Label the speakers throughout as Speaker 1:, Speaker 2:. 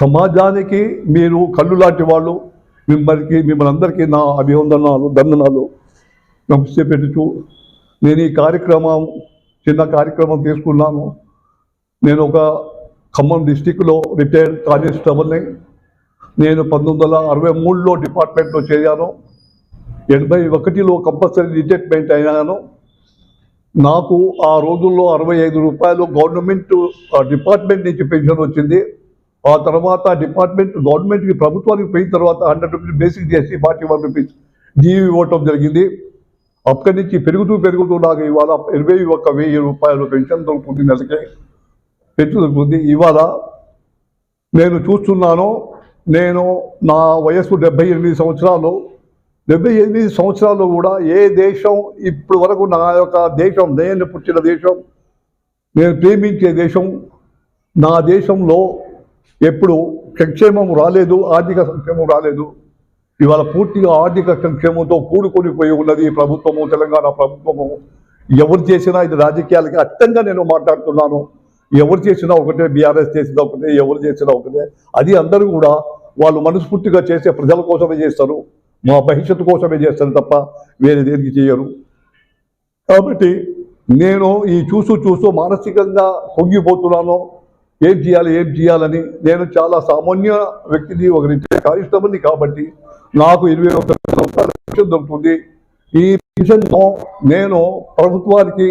Speaker 1: సమాజానికి మీరు కళ్ళు లాంటి వాళ్ళు మిమ్మల్ని మిమ్మల్ని అందరికీ నా అభివందనాలు దందనాలు నమస్తూ నేను ఈ కార్యక్రమం చిన్న కార్యక్రమం తీసుకున్నాను. నేను ఒక ఖమ్మం డిస్టిక్లో రిటైర్డ్ కానిస్టేబుల్ని నేను పంతొమ్మిది వందల అరవై మూడులో డిపార్ట్మెంట్లో చేరాను. ఎనభై ఒకటిలో కంపల్సరీ రిటైర్మెంట్ అయినాను. నాకు ఆ రోజుల్లో అరవై ఐదు రూపాయలు గవర్నమెంట్ డిపార్ట్మెంట్ నుంచి పెన్షన్ వచ్చింది. ఆ తర్వాత డిపార్ట్మెంట్ గవర్నమెంట్కి ప్రభుత్వానికి పోయిన తర్వాత హండ్రెడ్ రూపీస్ బేసిక్ చేసి ఫార్టీ వన్ రూపీస్ జీవి ఇవ్వటం జరిగింది. అక్కడి నుంచి పెరుగుతూ పెరుగుతూ నాకు ఇవాళ ఇరవై ఒక్క వెయ్యి రూపాయలు పెన్షన్ దొరుకుతుంది నెలకి. పెన్షన్ దొరుకుతుంది. ఇవాళ నేను చూస్తున్నాను నేను నా వయస్సు డెబ్బై ఎనిమిది సంవత్సరాలు. డెబ్బై ఎనిమిది సంవత్సరాలు కూడా ఏ దేశం ఇప్పుడు వరకు నా యొక్క దేశం నేను పుట్టిన దేశం నేను ప్రేమించే దేశం నా దేశంలో ఎప్పుడు సంక్షేమం రాలేదు ఆర్థిక సంక్షేమం రాలేదు. ఇవాళ పూర్తిగా ఆర్థిక సంక్షేమంతో కూడుకొని పోయి ఉన్నది ప్రభుత్వము తెలంగాణ ప్రభుత్వము. ఎవరు చేసినా ఇది రాజకీయాలకి అట్టంగా నేను మాట్లాడుతున్నాను. ఎవరు చేసినా ఒకటే బీఆర్ఎస్ చేసినా ఒకటే ఎవరు చేసినా ఒకటే. అది అందరూ కూడా వాళ్ళు మనస్ఫూర్తిగా చేసే ప్రజల కోసమే చేస్తారు. మా భవిష్యత్తు కోసమే చేస్తారు తప్ప వేరే దేనికి చేయరు. కాబట్టి నేను ఈ చూస్తూ చూస్తూ మానసికంగా పొంగిపోతున్నాను. ఏం చేయాలి ఏం చేయాలని నేను చాలా సామాన్య వ్యక్తిని ఒక కానిస్టేబుల్ని కాబట్టి నాకు ఇరవై ఒక సంవత్సరాల పెన్షన్ దొరుకుతుంది. ఈ పెన్షన్ను నేను ప్రభుత్వానికి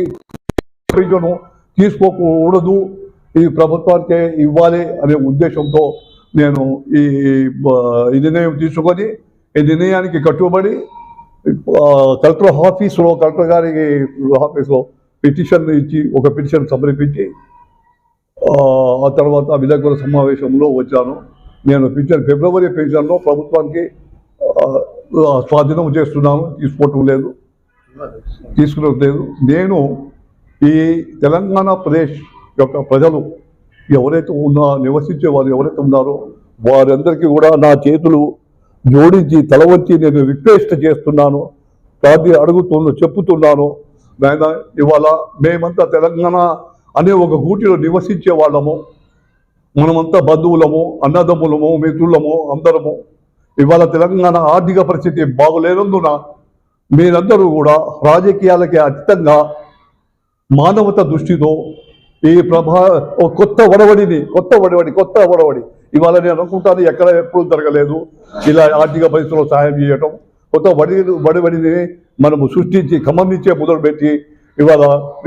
Speaker 1: పెన్షన్ తీసుకోకూడదు. ఈ ప్రభుత్వానికే ఇవ్వాలి అనే ఉద్దేశంతో నేను ఈ ఈ నిర్ణయం తీసుకొని ఈ నిర్ణయానికి కట్టుబడి కలెక్టర్ ఆఫీస్లో కలెక్టర్ గారికి ఆఫీస్లో పిటిషన్ ఇచ్చి ఒక పిటిషన్ సమర్పించి ఆ, తర్వాత విలేకరుల సమావేశంలో వచ్చాను. నేను పెన్షన్ ఫిబ్రవరి పెన్షన్లో ప్రభుత్వానికి స్వాధీనం చేస్తున్నాను. తీసుకోవటం లేదు. తీసుకున్నది లేదు. నేను ఈ తెలంగాణ ప్రదేశ్ యొక్క ప్రజలు ఎవరైతే ఉన్నా నివసించే వారు ఎవరైతే ఉన్నారో వారందరికీ కూడా నా చేతులు జోడించి తల వచ్చి నేను రిక్వెస్ట్ చేస్తున్నాను. ప్రార్థి అడుగుతున్నా చెప్పుతున్నాను. నాయన ఇవాళ మేమంతా తెలంగాణ అనే ఒక గూటిలో నివసించే వాళ్ళము మనమంతా బంధువులము అన్నదమ్ములము మిత్రులము అందరము. ఇవాళ తెలంగాణ ఆర్థిక పరిస్థితి బాగులేనందున మీరందరూ కూడా రాజకీయాలకి అతీతంగా మానవత దృష్టితో ఈ ప్రభా కొత్త ఒడవడిని కొత్త వడవడి కొత్త ఒడవడి ఇవాళ నేను అనుకుంటాను ఎక్కడ ఎప్పుడు జరగలేదు. ఇలా ఆర్థిక పరిస్థితుల్లో సహాయం చేయటం కొత్త వడి వడవడిని మనము సృష్టించి ఖమ్మం నుంచే మొదలుపెట్టి ఇవాళ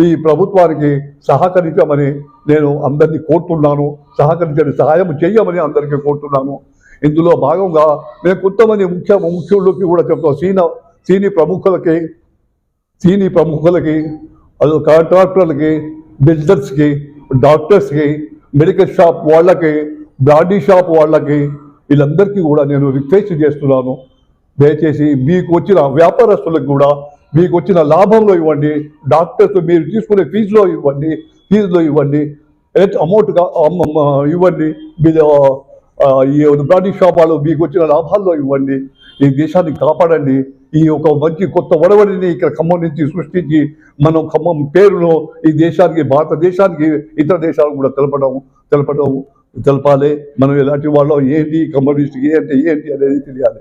Speaker 1: ఈ ప్రభుత్వానికి సహకరించమని నేను అందరినీ కోరుతున్నాను సహకరించని సహాయం చేయమని అందరికీ కోరుతున్నాను. ఇందులో భాగంగా నేను కొంతమంది ముఖ్య ముఖ్యులకి కూడా చెప్తాను సీన సీని ప్రముఖులకి సీని ప్రముఖులకి అది కాంట్రాక్టర్లకి బిల్డర్స్కి డాక్టర్స్కి మెడికల్ షాప్ వాళ్ళకి బ్రాడీ షాప్ వాళ్ళకి వీళ్ళందరికీ కూడా నేను రిక్వెస్ట్ చేస్తున్నాను. దయచేసి మీకు వచ్చిన వ్యాపారస్తులకు కూడా మీకు వచ్చిన లాభంలో ఇవ్వండి డాక్టర్స్ మీరు తీసుకునే ఫీజులో ఇవ్వండి ఫీజులో ఇవ్వండి అమౌంట్గా ఇవ్వండి మీరు ఈ బ్రాడీ షాపాలు మీకు వచ్చిన లాభాల్లో ఇవ్వండి ఈ దేశాన్ని కాపాడండి ఈ ఒక మంచి కొత్త ఒడవడిని ఇక్కడ ఖమ్మం నుంచి సృష్టించి మనం ఖమ్మం పేరును ఈ దేశానికి భారతదేశానికి ఇతర దేశాలకు కూడా తెలపడం తెలపడం తెలపాలి. మనం ఎలాంటి వాళ్ళం ఏంటి కమ్యూనిస్ట్ ఏంటి ఏంటి అనేది తెలియాలి.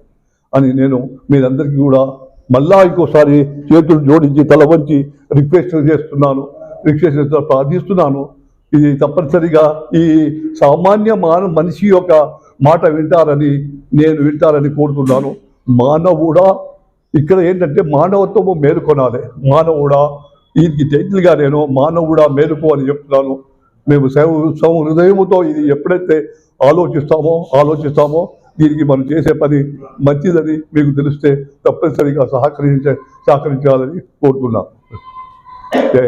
Speaker 1: అని నేను మీరందరికీ కూడా మళ్ళా ఇంకోసారి చేతులు జోడించి తల వంచి రిక్వెస్ట్ చేస్తున్నాను. రిక్వెస్ట్ ప్రార్థిస్తున్నాను. ఇది తప్పనిసరిగా ఈ సామాన్య మాన మనిషి యొక్క మాట వింటారని నేను వింటారని కోరుతున్నాను. మానవుడా ఇక్కడ ఏంటంటే మానవత్వము మేలుకొనాలి. మానవుడా దీనికి టైటిల్గా నేను మానవుడా మేలుకో అని చెప్తున్నాను. మేము సేవ సమ హృదయముతో ఇది ఎప్పుడైతే ఆలోచిస్తామో ఆలోచిస్తామో దీనికి మనం చేసే పని మంచిదని మీకు తెలిస్తే తప్పనిసరిగా సహకరించే సహకరించాలని కోరుతున్నాను ఓకే